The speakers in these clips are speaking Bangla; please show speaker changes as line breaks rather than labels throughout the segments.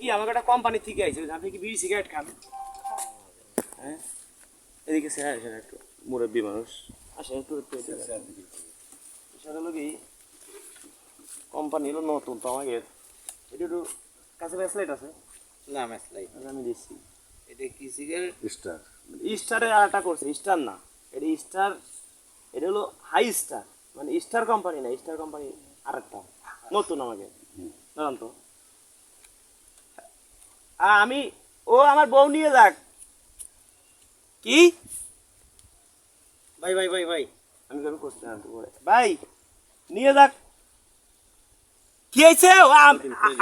কি আমাকে একটা কোম্পানি থেকে আইছে আপনি কি বিড়ি সিগারেট খান হ্যাঁ? এদিকে স্যার স্যার একটু মুরব্বী মানুষ। আসেন একটু একটু বিষয়টা হলো কি কোম্পানি হলো নতুন তো আমাকে। এটা একটু কাছে ব্যাসলাইট আছে?
না
আচ্ছা, আমি দিচ্ছি।
এটা কি সিগারেট
স্টার।
স্টারে আরেকটা করছে স্টার না। এটা স্টার এটা হলো হাই স্টার মানে স্টার কোম্পানি না স্টার কোম্পানি আরেকটা। নতুন আমাকে। জানান তো? আমি ও আমার বউ নিয়ে যাক। কি?
ভাই ভাই ভাই ভাই।
আমি কবে পরে ভাই নিয়ে যাক। কি হয়েছে? ও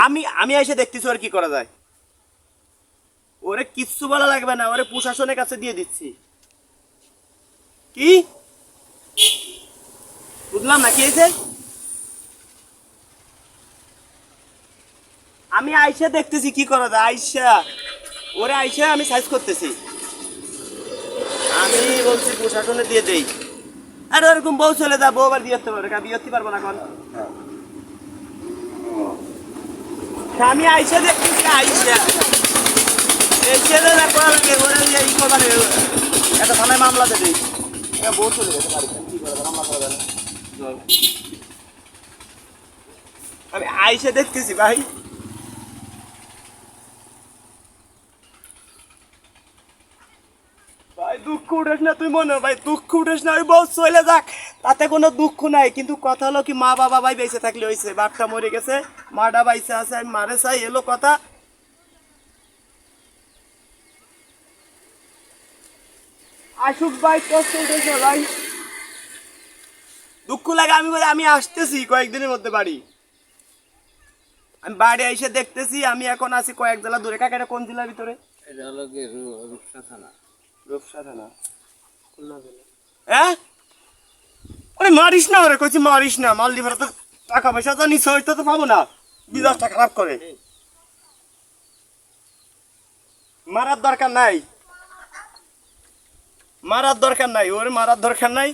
আমি আমি এসে দেখতেছি ওর কি করা যায়। ওরে কিচ্ছু বলা লাগবে না ওরে প্রশাসনের কাছে দিয়ে দিচ্ছি। কি? বুঝলাম না কি হয়েছে? আমি আইসা দেখতেছি, কি করা যায়? আইসা। ওরে আইসা আমি সাইজ করতেছি। আমি বলছি প্রশাসনে দিয়ে দেই। আর ওরকম বউ চলে যা, বউ আবার বিয়ে পারবে না, বিয়ে পারব না এখন। আমি আইসা দেখতেছি, আইসা। ওরে ই মামলা কি আমি আইসা দেখতেছি, ভাই। দুঃখ উঠেস না তুই মনে ভাই, দুঃখ উঠেস না, ওই বউ চলে যাক। তাতে কোনো দুঃখ নাই, কিন্তু কথা হলো কি, মা বাবা ভাই বেঁচে থাকলে হয়েছে বাপটা মরে গেছে বাইসে আছে, আমি মারে চাই, এলো কথা। আসুক ভাই, কষ্ট উঠেছে ভাই। দুঃখ লাগে, আমি বলে, আমি আসতেছি কয়েকদিনের মধ্যে বাড়ি। আমি বাড়ি এসে দেখতেছি, আমি এখন আছি কয়েক জেলা দূরে। কাকা কোন জেলার ভিতরে?
এটা হলো রূপসা থানা।
রূপসা থানা হ্যাঁ ওরে মারিস না ওরে কইছি মারিস না। মারলি ফেরা তো টাকা পয়সা তো নিচে হইতে তো পাবো না। বিজাসটা খারাপ করে। মারার দরকার নাই। মারার দরকার নাই। ওরে মারার দরকার নাই।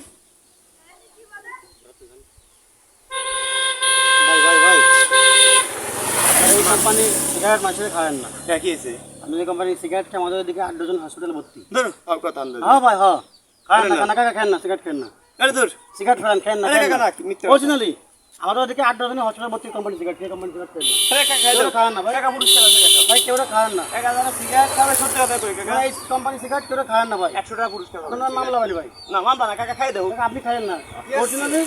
ভাই ভাই ভাই। এই কোম্পানি সিগারেট মানুষের খাবেন না।
দেখিয়েছে
যে কোম্পানি সিগারেট খেয়ে আমাদের দিকে আট ডজন হসপিটালে ভর্তি।
ধর কথা আন্দাজ
হ্যাঁ ভাই হ্যাঁ। খান না। কানা কাকা খান না সিগারেট খান না।
আরে ধর।
সিগারেট ফেরান খান না
আরে কাকা মিথ্যা
অরিজিনালি আমাদের ওদিকে আট ডজন হসপিটাল ভর্তি কোম্পানি সিগারেট খেয়ে কোম্পানি সিগারেট খান না।
কাকা খাই
খান না ভাই।
কাকা আছে কাকা।
ভাই কেউ খান না।
কাকা যারা সিগারেট খাবে সত্যি কথা কই কাকা।
ভাই কোম্পানি সিগারেট কেউ খান না ভাই।
একশো টাকা পুরস্কার পাবে।
আপনার মামলা বলি ভাই।
না মানবা না কাকা খাই দেবো।
আপনি খাইেন না। অরিজিনালি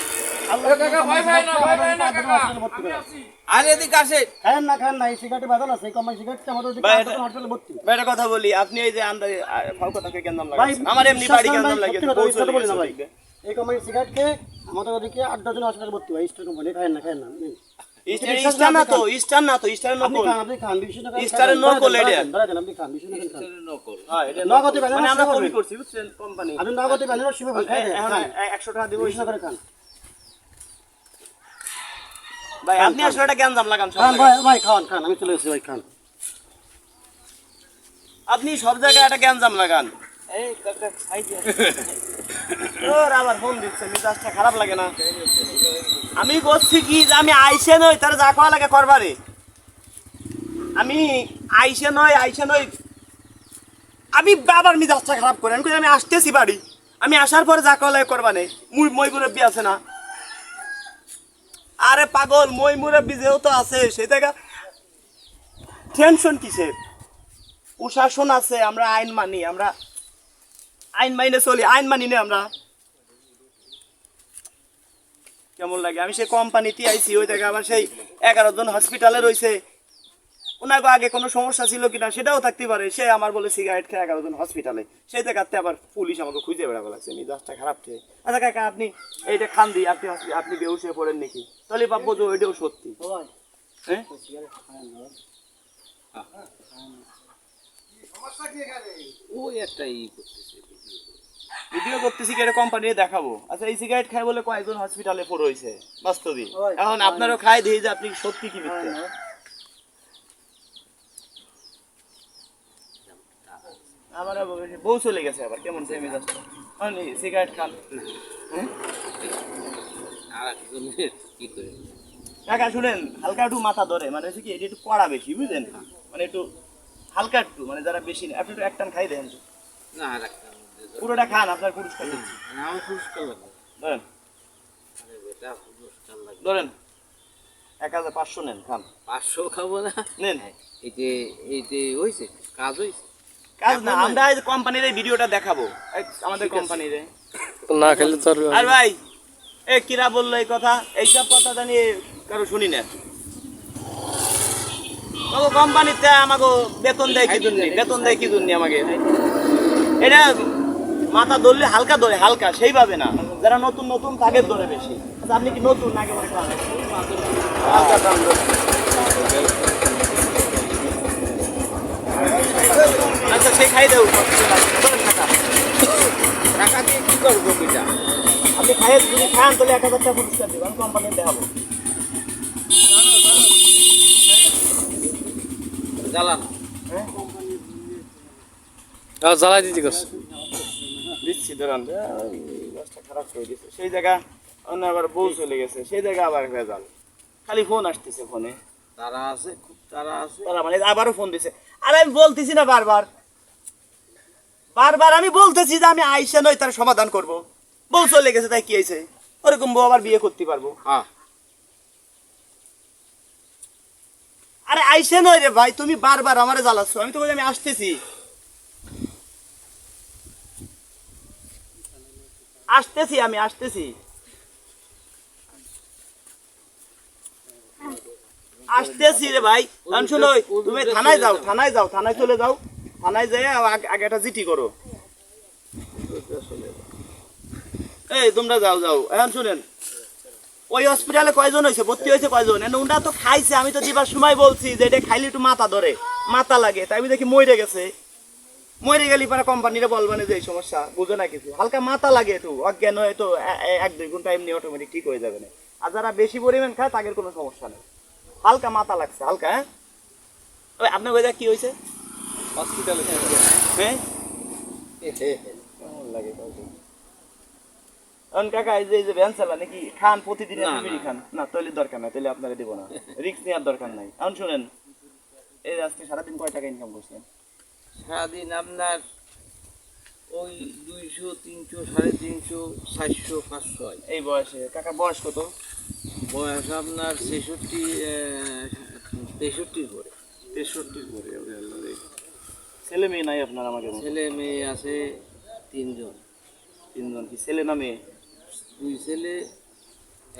একটা কথা বলি আপনি এই যে আন্দাজ কেন নাম আমার এমনি বাড়ি কেন লাগে?
সত্যি কথা, আমি সত্যি বলি না ভাই। এই কোম্পানি সিগারেট আমাদের ওদিকে আট ডজন হসপিটাল ভর্তি। ভাই স্টার কোম্পানি খায়েন না খায়েন না
ইস্টার না তো ইস্টার না তো ইস্টার নকল।
আপনি খান বিশ
নকল এটা।
আপনি খান বিশ টাকা খান।
নকল।
হ্যাঁ এটা
নগদে
মানে আমরা
সব
করছি বুঝছেন কোম্পানি।
আপনি নগদে বানিয়ে শিবে খাই
এখন একশো টাকা দিব
খান।
ভাই আপনি আসলে জ্ঞান লাগান
খান? ভাই ভাই খান খান আমি চলে এসেছি ভাই খান।
আপনি সব জায়গায় একটা জ্ঞান দাম লাগান
এই কাকা খাই
তোর আবার ফোন দিচ্ছে মেজাজটা খারাপ লাগে না। আমি করছি কি যে আমি আইসে নই তার যা করা লাগে করবারে আমি আইসে নয় আইসে নয় আমি বাবার মেজাজটা খারাপ করে আমি আমি আসতেছি বাড়ি। আমি আসার পরে যা করা লাগে করবানে মুই মই মুরব্বী আছে না। আরে পাগল মই বিজেও তো আছে, সেই জায়গা টেনশন কিসের? প্রশাসন আছে, আমরা আইন মানি, আমরা আইন মাইনে চলি, আইন মানি না আমরা। কেমন লাগে? আমি সেই কোম্পানিতে আইছি, ওই জায়গায় আবার সেই এগারো জন হসপিটালে রয়েছে ওনাকে আগে কোনো সমস্যা ছিল কিনা সেটাও থাকতে পারে। সে আমার বলে সিগারেট খেয়ে এগারো জন হসপিটালে সেই জায়গাতে আবার পুলিশ আমাকে খুঁজে বেড়াবো লাগছে মিজাজটা খারাপ খেয়ে আচ্ছা কাকা আপনি এইটা খান দিই আপনি আপনি বেউস হয়ে পড়েন নাকি? তাহলে ভাববো যে ওইটাও সত্যি। হ্যাঁ
ওই একটা ই করতেছে।
ভিডিও করতেছি কি এটা কোম্পানি দেখাবো। আচ্ছা এই সিগারেট খাই বলে কয়েকজন হসপিটালে পড়ে হয়েছে বাস্তবে এখন আপনারও খাই দিয়ে যে আপনি সত্যি কি মিথ্যে? আবার বউ চলে গেছে আবার কেমন সে মেজাজটা মানে সিগারেট খান। হ্যাঁ? কাকা শুনেন হালকা একটু মাথা ধরে মানে হচ্ছে কি এটা একটু কড়া বেশি বুঝলেন? মানে একটু হালকা একটু মানে যারা বেশি নেয় আপনি একটু এক টান খাই দেন।
না
পুরোটা খান আপনার পুরস্কার।
না আমার পুরস্কার
ধরেন। ধরেন এক হাজার পাঁচশো নেন খান।
পাঁচশো খাব না?
নেন।
এতে এতে হয়েছে কাজ হয়েছে
কাজ না আমরা এই কোম্পানির এই ভিডিওটা দেখাবো। আমাদের কোম্পানির
না খেলে তো আর
ভাই এ কিরা বলল এই কথা? এইসব কথা জানি কারও শুনি না। তবে কোম্পানিতে আমাকে বেতন দেয় কি জন্য? বেতন দেয় কি জন্য আমাকে? এটা মাথা ধরলে হালকা ধরে হালকা সেইভাবে না। যারা নতুন নতুন তাদের ধরে বেশি। আচ্ছা, আপনি কি নতুন নাকি মনে হালকা। আচ্ছা সেই খাই দেবো টাকা।
টাকা দিয়ে কি করব বেটা
আপনি খাইয়ে যদি খান তাহলে এক হাজার টাকা পুরস্কার দেবো আমি কোম্পানির দেখাবো।
জ্বালান।
আর জ্বালাই দিতে
দিচ্ছি ধরান। গাছটা খারাপ করে দিচ্ছে সেই জায়গা অন্য আবার বউ চলে গেছে। সেই জায়গা আবার ভেজাল খালি ফোন আসতেছে ফোনে
তারা আছে খুব তারা আছে।
তারা মানে আবারও ফোন দিছে। আরে আমি বলতেছি না বারবার। বারবার আমি বলতেছি যে আমি আইসা নই তার সমাধান করব। বউ চলে গেছে তাই কি হয়েছে? ওরকম বউ আবার বিয়ে করতে পারব।
হ্যাঁ।
আরে আইসে নয় রে ভাই তুমি বারবার আমারে জ্বালাচ্ছ। আমি তো বলি আমি আসতেছি। আসতেছি আমি আসতেছি। আসতেছি রে ভাই। কারণ শোনো তুমি থানায় যাও থানায় যাও থানায় চলে যাও। থানায় যাই আগে একটা জিটি করো। এই তোমরা যাও যাও। এখন শুনেন ওই হসপিটালে কয়জন হয়েছে? ভর্তি হয়েছে কয়জন? উনরা তো খাইছে আমি তো দিবার সময় বলছি যে এটা খাইলে একটু মাথা ধরে মাথা লাগে। তাই আমি দেখি মরে গেছে। মরে গেলি পারা কোম্পানিরা বলবানে যে এই সমস্যা বুঝো না কিছু। হালকা মাথা লাগে একটু অজ্ঞান হয়ে তো এ- এ- এক দুই ঘণ্টা এমনি অটোমেটিক ঠিক হয়ে যাবে না। আর যারা বেশি পরিমাণ খায় তাদের কোনো সমস্যা নেই। হালকা মাথা লাগছে হালকা হ্যাঁ? ওই আপনার ওই কি হয়েছে?
হসপিটালে
হ্যাঁ। কেমন লাগে? কাকা এই যে ভ্যান চালা নাকি খান প্রতিদিন বিড়ি খান? না তৈলের দরকার নাই তাহলে আপনারা দেবো না। রিক্স নেওয়ার দরকার নাই। এখন শুনেন এই আজকে সারাদিন কয় টাকা ইনকাম করছেন?
সারাদিন আপনার ওই দুইশো তিনশো সাড়ে তিনশো চারশো পাঁচশো হয়।
এই বয়সে। কাকা বয়স কত?
বয়স আপনার ছেষট্টি তেষট্টির পরে
তেষট্টির পরে ছেলে মেয়ে নাই আপনার আমাকে
ছেলে মেয়ে আছে তিনজন।
তিনজন কি? ছেলে না মেয়ে?
দুই ছেলে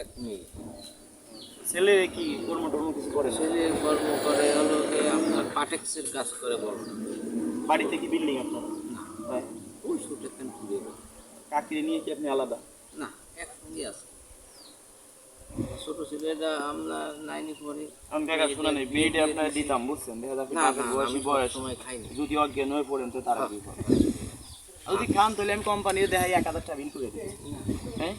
এক মেয়ে।
ছেলে কি কর্ম টর্ম কিছু করে
ছেলে কর্ম করে হলো আপনার পাটেক্সের কাজ করে বড়।
বাড়িতে কি বিল্ডিং আপনার?
ওই ছোটো কেন ঘুরে
কাকিরে নিয়ে কি আপনি আলাদা?
না একসঙ্গে আছে। ছোট ছেলেটা আপনার নাইনি পরে
আমি কাকা শোনা নেই বিয়েটা আপনার দিতাম বুঝছেন? দেখা যাচ্ছে কাকের বয়সী বয়স।
সময় খাইনি।
যদি অজ্ঞান হয়ে পড়েন তো তারা কি করে যদি খান তাহলে আমি কোম্পানির দেখাই এক হাজার টাকা বিল করে দিই হ্যাঁ?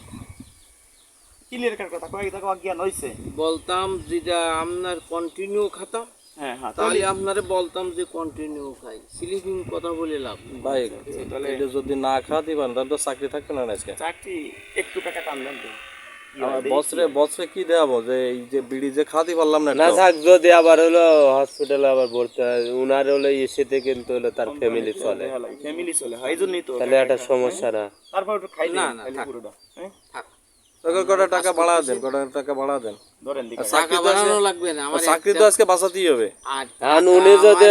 ক্লিয়ার কার কথা? কয়েক টাকা অজ্ঞান হয়েছে
বলতাম যেটা আপনার কন্টিনিউ খাতাম
হ্যাঁ হ্যাঁ
তাহলে আপনারে বলতাম যে কন্টিনিউ খাই। স্লিপিং কথা বলে লাভ
ভাই
তাহলে
এটা যদি না খাওয়াতে পারেন তাহলে তো চাকরি থাকবে না আজকে।
চাকরি একটু টাকা টান দেন কি হয়,
বসরে বসরে কি? দেখাবো যে এই যে বিড়ি যে খাওয়াতে পারলাম না
না। থাক যদি আবার হলো হসপিটালে আবার ভর্তি হয় উনার হলো এসিতে কিন্তু হলো তার ফ্যামিলি চলে।
ফ্যামিলি চলে হয় জন্যই তো
তাহলে একটা সমস্যা না
তারপর একটু খাই
না,
না। পুরোটা। হ্যাঁ?
তোকে কটা টাকা বাড়া দেন কটা টাকা বাড়া দেন।
ধরেন দিকে।
আর চাকরি তো আজকে-
লাগবে না আমার
চাকরি তো আজকে বাঁচাতেই হবে।
আর
উনি যদি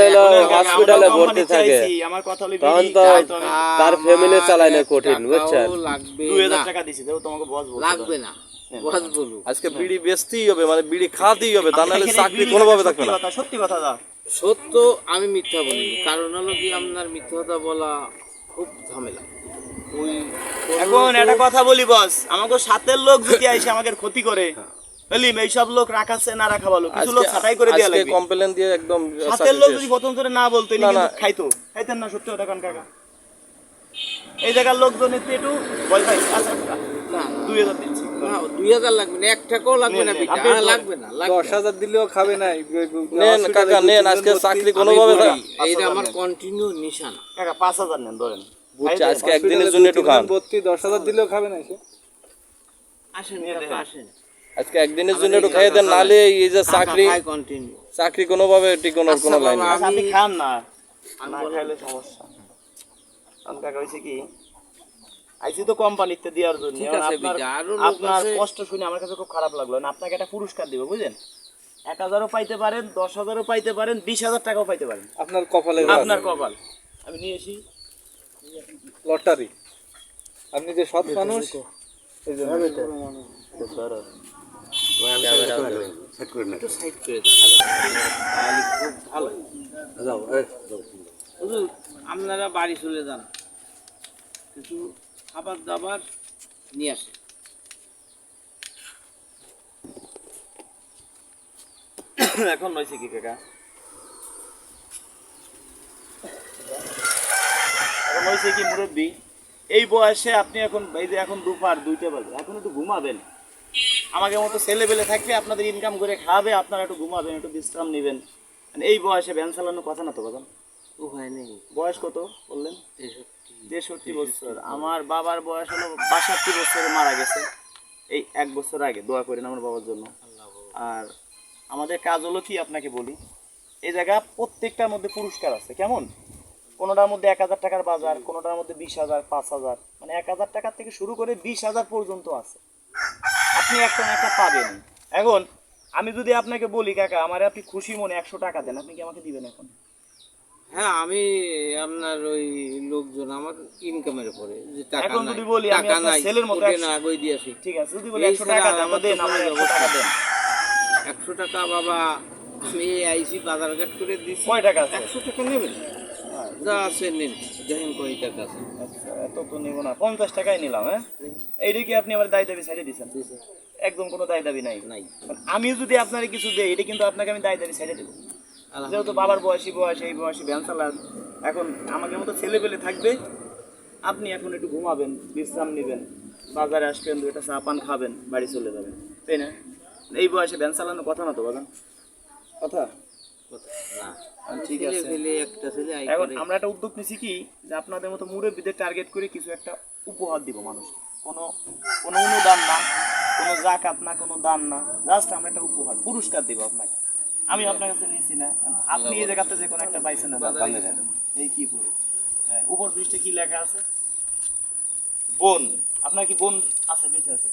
হসপিটালে ভর্তি থাকে
আমার কথা হলো
তখন তো
খাই তো আমি
তার ফ্যামিলি চালায় না কঠিন বুঝছেন?
লাগবে না।
টাকা দিছি তো তোমাকে বস বলছে
লাগবে না বস বলু
আজকে বিড়ি বেচতেই হবে মানে বিড়ি খাওয়াতেই হবে তা নাহলে চাকরি কোনোভাবে থাকবে না।
সত্যি কথা দা
সত্য আমি মিথ্যা বলিনি কারণ হলো কি আপনার মিথ্যা কথা বলা খুব ঝামেলা।
এখন একটা কথা বলি বস আমাকে সাথের লোক যদি আইসে আমাকে ক্ষতি করে বলিম এইসব লোক রাখাচ্ছে না রাখা ভালো। কিছু লোক ছাটাই করে লাগবে
কমপ্লেন দিয়ে একদম চাকরি
লোক। যদি প্রথম করে না বলতো
না,
কিন্তু খাইতো। খাইতেন না সত্যি কথা কান কাকা। এই জায়গার লোকজন একটু একটু বল ভাই আচ্ছা,
না
দুই হাজার দিচ্ছি।
দুই হাজার লাগবে না। এক টাকাও লাগবে না। লাগবে না
হাজার দিলেও খাবে না।
নেন কাকা নেন। আজকে চাকরি কোনোভাবে
এইটা আমার কন্টিনিউ নিশানা।
কাকা পাঁচ হাজার নেন ধরেন।
বুঝছি আজকে একদিনের জন্য একটু খান।
ভর্তি দশ হাজার দিলেও খাবে না সে
আসেন। আসেন।
আজকে একদিনের জন্য একটু খাইয়ে দেন নাহলে এই যে চাকরি চাকরি কোনোভাবে টিকানোর কোনো লাইন।
আচ্ছা, খান না। না খাইলে সমস্যা আমি কাকা হয়েছে কি আইসি তো কোম্পানিতে দেওয়ার জন্য। আপনার। কষ্ট শুনে আমার কাছে খুব খারাপ লাগল। না আপনাকে একটা পুরস্কার দিব বুঝলেন? এক হাজারও পাইতে পারেন দশ হাজারও পাইতে পারেন বিশ হাজার টাকাও পাইতে পারেন।
আপনার কপালে
আপনার কপাল। আমি নিয়ে আসি
লটারি। আপনি যে সৎ মানুষ এই জন্য।
একটু সাইড করে দাও তাহলে খুব ভালো। হুজুর, আপনারা বাড়ি চলে যান। কিছু খাবার দাবার নিয়ে আসে
এখন হয়েছে কি কাকা? হয়েছে কি মুরব্বী? এই বয়সে আপনি এখন এই যে এখন দুপার দুইটা বাজে এখন একটু ঘুমাবেন। আমাকে মতো ছেলে পেলে থাকবে আপনাদের ইনকাম করে খাওয়াবে আপনারা একটু ঘুমাবেন একটু বিশ্রাম নেবেন। এই বয়সে ভ্যান চালানোর কথা না তো কথা
উপায় নেই।
বয়স কত বললেন?
তেষট্টি।
বছর। আমার বাবার বয়স হলো বাষট্টি বছরে মারা গেছে। এই এক বছর আগে দোয়া করেন আমার বাবার জন্য। আর আমাদের কাজ হলো কি আপনাকে বলি? এই জায়গা প্রত্যেকটার মধ্যে পুরস্কার আছে। কেমন? কোনোটার মধ্যে এক হাজার টাকার বাজার কোনোটার মধ্যে বিশ হাজার পাঁচ হাজার। মানে এক হাজার টাকার থেকে শুরু করে বিশ হাজার পর্যন্ত আছে। আপনি একটা একটা পাবেন। এখন আমি যদি আপনাকে বলি কাকা আমার আপনি খুশি মনে একশো টাকা দেন আপনি কি আমাকে দিবেন এখন?
হ্যাঁ আমি আপনার ওই লোকজন আমার ইনকামের উপরে যে টাকা
এখন যদি বলি আমি আপনার ছেলের মতো
না আগই দিয়ে
ঠিক আছে যদি বলি
এই
একশো
ছাড়া
টাকা দেন
আমার
দেন আমার
কোনো
একশো টাকা
ব্যবস্থা
দেন।
একশো টাকা বাবা আমি আইসি বাজার ঘাট করে দিচ্ছি
কয় টাকা আছে?
একশো টাকা নেবেন? যা আছে নিন দেখেন কয় টাকা আছে
আচ্ছা এত তো নিব না। পঞ্চাশ টাকাই নিলাম হ্যাঁ? এইটা কি আপনি আমার দায় দাবি সাইডে দিচ্ছেন একদম কোনো দায় দাবি নাই?
নাই।
আমি যদি আপনার কিছু দেই এটা কিন্তু আপনাকে আমি দায় দাবি সাইডে দেবো। যেহেতু বাবার বয়সী বয়স এই বয়সী ভ্যান চালান এখন আমাকে মতো ছেলে পেলে থাকবে আপনি এখন একটু ঘুমাবেন বিশ্রাম নেবেন বাজারে আসবেন দুইটা চা পান খাবেন বাড়ি চলে যাবেন। তাই না? এই বয়সে ভ্যান চালানোর কথা না তো বাজান কথা? ঠিক আছে। এখন আমরা একটা উদ্যোগ নিছি কি যে আপনাদের মতো মুরব্বীদের টার্গেট করে কিছু একটা উপহার দিব মানুষকে। কোনো কোনো অনুদান না কোনো জাকাত না কোনো দান না জাস্ট আমরা একটা উপহার পুরস্কার দিব আপনাকে। আমি আপনার কাছে নিছি না। আপনি এই জায়গাতে যে কোনো একটা পাইছেন না এই কি পুরো হ্যাঁ, উপর পৃষ্ঠে কি লেখা আছে? বোন। আপনার কি বোন আছে বেঁচে আছে।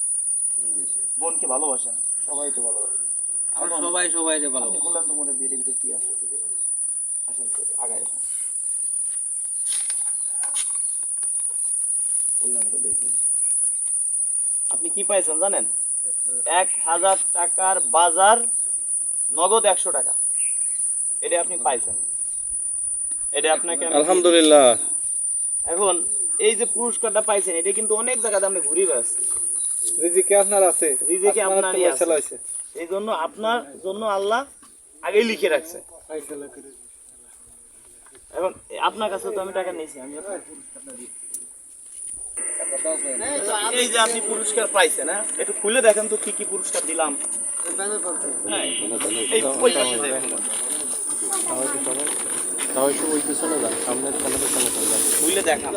বোনকে ভালোবাসেন সবাই তো ভালোবাসে।
সবাই সবাই রে ভালো
তো মনে বিয়ের ভিতরে কি আছে একটু দেখি। আসেন আগায় আসুন। বললেন তো দেখি। আপনি কি পাইছেন জানেন? এক হাজার টাকার বাজার নগদ একশো টাকা। এটা আপনি পাইছেন। এটা আপনাকে
আলহামদুলিল্লাহ।
এখন এই যে পুরস্কারটা পাইছেন এটা কিন্তু অনেক জায়গাতে আপনি ঘুরে বেড়াচ্ছি।
রিজিকে আপনার আছে
রিজিকে
আপনার
আছে। এই জন্য আপনার জন্য আল্লাহ আগেই লিখে রাখছে এখন আপনার কাছে তো আমি টাকা নিয়েছি, আমি। এই যে আপনি পুরস্কার পাইছেন হ্যাঁ একটু খুলে দেখেন তো কি কি পুরস্কার দিলাম। খুলে দেখান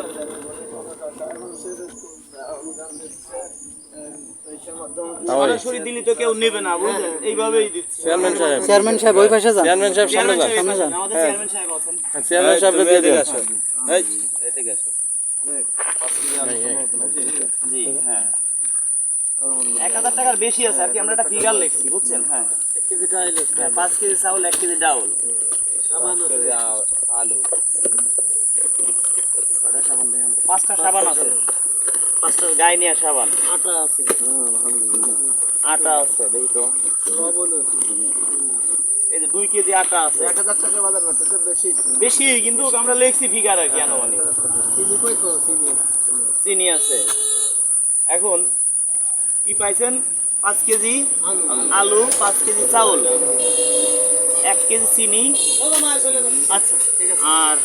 চেয়ারম্যান সাহেব।
ওই পাশে যান।
চেয়ারম্যান সাহেব সামনে যান।
সাহেব, আমাদের চেয়ারম্যান সাহেব আছেন।
চেয়ারম্যান সাহেব দিয়ে দিন।
জি হ্যাঁ। এক হাজার টাকার বেশি আছে আর কি আমরা একটা ফিগার লিখছি বুঝছেন? হ্যাঁ। হ্যাঁ, পাঁচ কেজি চাউল এক কেজি ডাউল
আলু।
সাবান দেখেন? পাঁচটা সাবান আছে। পাঁচটা গায়ে নিয়ে সাবান
আটা আছে।
আটা আছে দেখি তো। এই যে দুই কেজি আটা আছে।
এক হাজার টাকা বাজার না বেশি।
বেশি কিন্তু আমরা লিখছি ফিগার আর কি আনুমানিক।
চিনি কই তো চিনি
চিনি আছে। এখন কি পাইছেন? পাঁচ কেজি আলু। পাঁচ কেজি চাউল। এক কেজি চিনি। আচ্ছা ঠিক আছে আর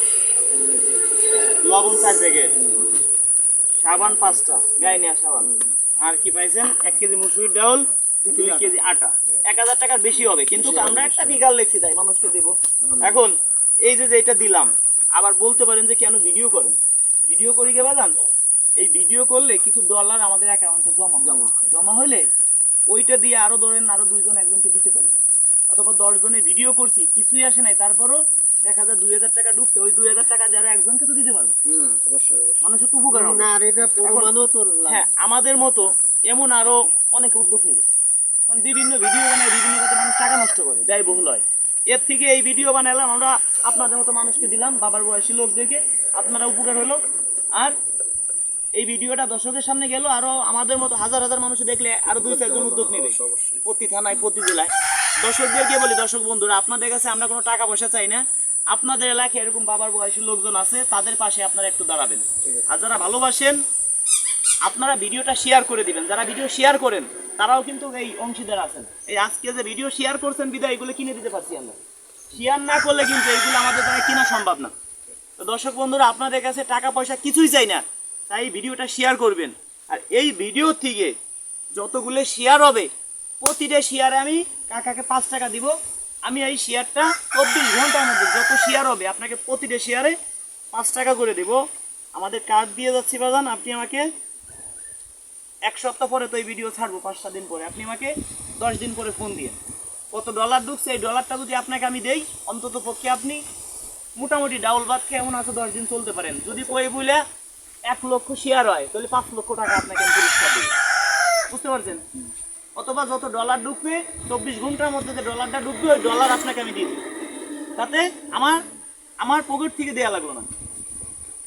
লবণ চার প্যাকেট। সাবান পাঁচটা গায়ে নেওয়া সাবান আর কি পাইছেন? এক কেজি মুসুরির ডাউল দুই কেজি আটা। এক হাজার টাকার বেশি হবে কিন্তু আমরা একটা ফিগার লিখছি তাই মানুষকে দেব। এখন এই যে এটা দিলাম আবার বলতে পারেন যে কেন ভিডিও করেন? ভিডিও করি কে বাজান? এই ভিডিও করলে কিছু ডলার আমাদের অ্যাকাউন্টে জমা জমা হয়। জমা হলে ওইটা দিয়ে আরও ধরেন আরও দুইজন একজনকে দিতে পারি। অথবা দশ জনে ভিডিও করছি কিছুই আসে নাই তারপরও দেখা যায় দুই হাজার টাকা ঢুকছে ওই দুই হাজার টাকা দিয়ে আরও একজনকে তো দিতে পারব। মানুষের তো উপকার হবে। হ্যাঁ আমাদের মতো এমন আরও অনেক উদ্যোগ নেবে। কারণ বিভিন্ন ভিডিও বানায় বিভিন্ন কথা মানুষ টাকা নষ্ট করে ব্যয়বহুল হয়। এর থেকে এই ভিডিও বানালাম আমরা আপনাদের মতো মানুষকে দিলাম বাবার বয়সী লোকদেরকে আপনারা উপকার হলো। আর এই ভিডিওটা দর্শকের সামনে গেল আরও আমাদের মতো হাজার হাজার মানুষ দেখলে আরও দুই চারজন উদ্যোগ নেবে। প্রতি থানায় প্রতি জেলায়। দর্শকদেরকে বলি দর্শক বন্ধুরা আপনাদের কাছে আমরা কোনো টাকা পয়সা চাই না। আপনাদের এলাকায় এরকম বাবার বয়সী লোকজন আছে, তাদের পাশে আপনারা একটু দাঁড়াবেন। আর যারা ভালোবাসেন, আপনারা ভিডিওটা শেয়ার করে দিবেন। যারা ভিডিও শেয়ার করেন, তারাও কিন্তু এই অংশীদার আছেন। এই আজকে যে ভিডিও শেয়ার করছেন বিদায়, এগুলো কিনে দিতে পারছি আমরা। শেয়ার না করলে কিন্তু এগুলো আমাদের দ্বারা কিনা সম্ভব না। তো দর্শক বন্ধুরা, আপনাদের কাছে টাকা পয়সা কিছুই চাই না, তাই ভিডিওটা শেয়ার করবেন। আর এই ভিডিও থেকে যতগুলো শেয়ার হবে, প্রতিটা শেয়ারে আমি কাকাকে পাঁচ টাকা দিব। আমি এই শেয়ারটা চব্বিশ ঘণ্টার মধ্যে যত শেয়ার হবে, আপনাকে প্রতিটা শেয়ারে পাঁচ টাকা করে দেব। আমাদের কার্ড দিয়ে যাচ্ছি বাজান, আপনি আমাকে এক সপ্তাহ পরে তো এই ভিডিও ছাড়বো, পাঁচ সাত দিন পরে। আপনি আমাকে দশ দিন পরে ফোন দিয়ে। কত ডলার ঢুকছে? এই ডলারটা যদি আপনাকে আমি দেই, অন্তত পক্ষে আপনি মোটামুটি ডাউল ভাত খেয়ে এমন আছে দশ দিন চলতে পারেন। যদি কই বলে এক লক্ষ শেয়ার হয়, তাহলে পাঁচ লক্ষ টাকা আপনাকে আমি পুরস্কার দেবো। বুঝতে পারছেন? অথবা যত ডলার ঢুকবে চব্বিশ ঘণ্টার মধ্যে যে ডলারটা ঢুকবে ওই ডলার আপনাকে আমি দিয়ে তাতে আমার আমার পকেট থেকে দেওয়া লাগল না।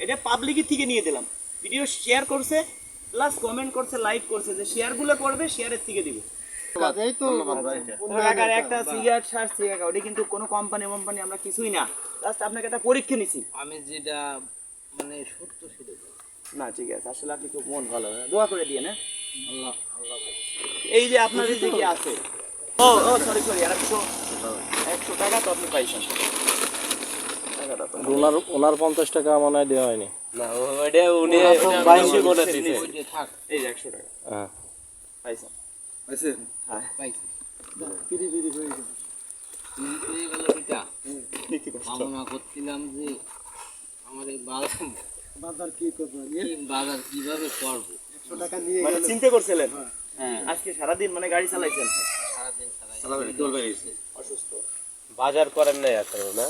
এটা পাবলিকের থেকে নিয়ে দিলাম। ভিডিও শেয়ার করছে প্লাস কমেন্ট করছে লাইক করছে যে শেয়ারগুলো করবে শেয়ারের থেকে দিবে।
এই তো
কাকার একটা সিগারেট সারছি কাকা ওটা কিন্তু কোনো কোম্পানি কোম্পানি আমরা কিছুই না। জাস্ট আপনাকে একটা পরীক্ষা নিছি।
আমি যেটা মানে সত্য সেটা
না ঠিক আছে আসলে আপনি খুব মন ভালো। হ্যাঁ? দোয়া করে দিয়ে না
আল্লাহ আল্লাহ
এই যে আপনার এই যে কি আছে। ও ও সরি সরি একশো একশো টাকা তো আপনি পাইছেন।
ওনার ওনার পঞ্চাশ টাকা মনে হয় দেওয়া হয়নি।
না ওইটা উনি বাইশে করে দিছে।
যে থাক
এই যে একশো টাকা।
হ্যাঁ।
পাইছেন?
পাইছি?
পিড়ি পিড়ি হয়ে গেছে।
কিন্তু হয়ে গেল এটা কামনা করছিলাম যে আমার এই বাজার
বাজার কি করব?
বাজার কীভাবে করব?
একশো টাকা নিয়ে
মানে চিন্তা করছিলেন? আজকে সারাদিন মানে গাড়ি চালাইছেন? অসুস্থ।
বাজার করেন নাই এখনও না?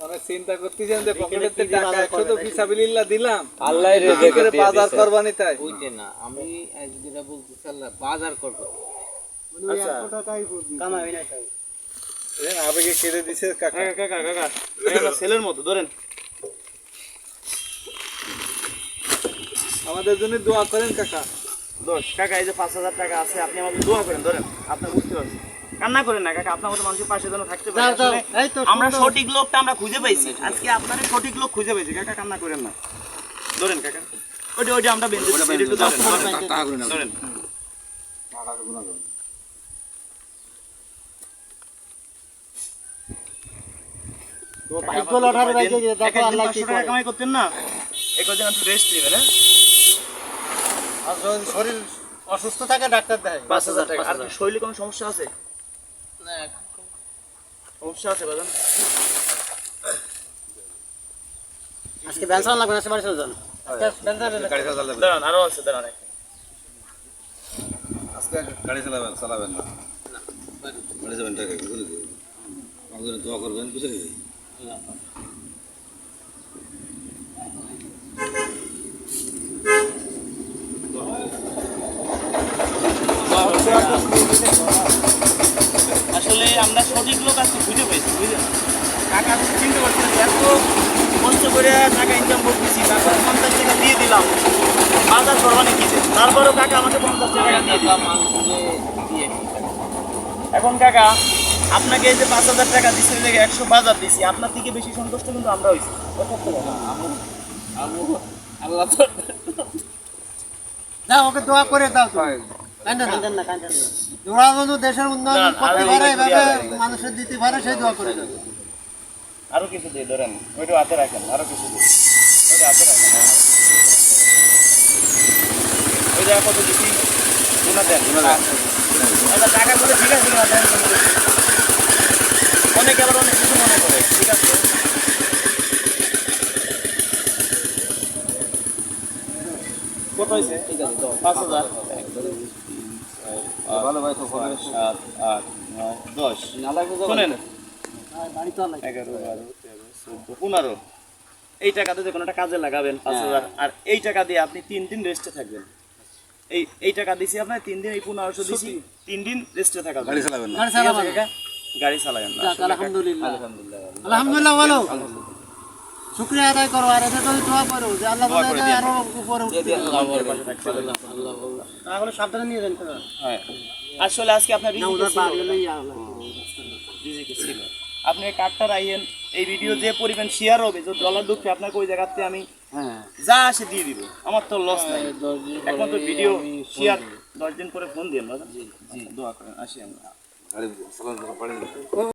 মানে চিন্তা করতেছেন যে পকেটের টাকা একশো তো ফিসাবিলিল্লাহ দিলাম?
আল্লাহ
বাজার করবানি তাই?
ওইটা না। আমি যেটা বলতে চাল্লা বাজার করব।
মানে না তাই।
আবেগে কেড়ে দিছে কাকা।
কাকা কাকা। কাকা ছেলের মতো ধরেন।
আমাদের জন্য দোয়া করেন কাকা।
দোষ কাকা এই যে পাঁচ হাজার টাকা আছে আপনি আমাকে দোয়া করেন ধরেন আপনি বুঝতে পারছেন। কান্না করেন না কাকা আপনার মতো মানুষের পাশে যেন থাকতে পারে। আমরা সঠিক লোকটা আমরা খুঁজে পাইছি। আজকে আপনার সঠিক লোক খুঁজে পাইছি। কাকা কান্না করেন না। ধরেন কাকা। ওইটা ওইটা আমরা বেঁধে একটু ধরেন, ধরেন
ভাগ্য লটারি বাইকে দেখো আল্লাহ কি করে।
কামাই করতেন না? এই কদিন একটু রেস্ট নেবেন হ্যাঁ?
আর যদি শরীর অসুস্থ থাকে ডাক্তার দেয়।
পাঁচ হাজার টাকা আর কি শরীরে কোনো সমস্যা আছে?
না
সমস্যা আছে বাজান?
আজকে ব্যান্সার লাগবে না সে বাড়ি চলে যান।
দাঁড়ান আরও আছে দাঁড়ান
আজকে গাড়ি চালাবেন চালাবেন না। গাড়ি যাবেন টাকা বুঝলি তো? আমাদের জন্য দোয়া করবেন বুঝলি
আসলে সঠিক লোক আজকে খুঁজে পেয়েছি বুঝলেন? কাকা আপনি চিন্তা করছেন এত কষ্ট করে টাকা ইনকাম করতেছি তারপর পঞ্চাশ টাকা দিয়ে দিলাম বাজার করবানি কি তারপরেও কাকা আমাকে পঞ্চাশ টাকা দিয়ে দিল।
মানুষকে দিয়ে
এখন কাকা আপনাকে এই যে পাঁচ হাজার টাকা দিচ্ছি জায়গায় একশো বাজার দিছি আপনার থেকে বেশি সন্তুষ্ট কিন্তু আমরা হয়েছি।
আল্লাহ তো
দাও ওকে দোয়া করে দাও কান্দেন কান্দেন না কান্দেন না। ওরা যেন দেশের উন্নয়ন করতে
আরও
পারে এভাবে মানুষের দিতে পারে সেই দোয়া করে দাও
আরও কিছু দিয়ে ধরেন ওইটা হাতে রাখেন আরও কিছু দিয়ে। ওইটা হাতে রাখেন আরও কিছু দিয়ে। ওই জায়গা কত দিচ্ছি গুণা দেন আচ্ছা টাকা করে ঠিক আছে। অনেকে আবার অনেক কিছু মনে করে ঠিক আছে। কত হয়েছে? ঠিক আছে পাঁচ হাজার।
ভালো ভাই তো
সাত আট নয় দশ। শোনেন।
বাড়ি তো আলাই
এগারো বারো তেরো চোদ্দ পনেরো। এই টাকাতে যে কোনো একটা কাজে লাগাবেন পাঁচ হাজার। আর এই টাকা দিয়ে আপনি তিন দিন রেস্টে থাকবেন। এই এই টাকা দিছি আপনার তিন দিন এই পনেরোশো দিছি তিন দিন রেস্টে থাকা
গাড়ি চালাবেন না।
গাড়ি চালাবেন
কাকা? গাড়ি চালাবেন না
যাক, আলহামদুলিল্লাহ। আলহামদুলিল্লাহ। বলো শুক্রিয়া আদায় করো আর তুমি দোয়া করো যে আল্লাহ বলে যে আরও উপরে উঠতে তাহলে সাবধানে নিয়ে যান
হ্যাঁ। আসলে আজকে আপনার রিজিকে ছিল। আপনি এই কার্ডটা রাখেন এই ভিডিও যে পরিমাণ শেয়ার হবে যে ডলার ঢুকবে আপনাকে ওই জায়গাতে আমি
হ্যাঁ।
যা আসে দিয়ে দিব। আমার তো লস নাই। এখন তো ভিডিও শেয়ার দশ দিন পরে ফোন দিন জি দোয়া করেন আসি আমরা।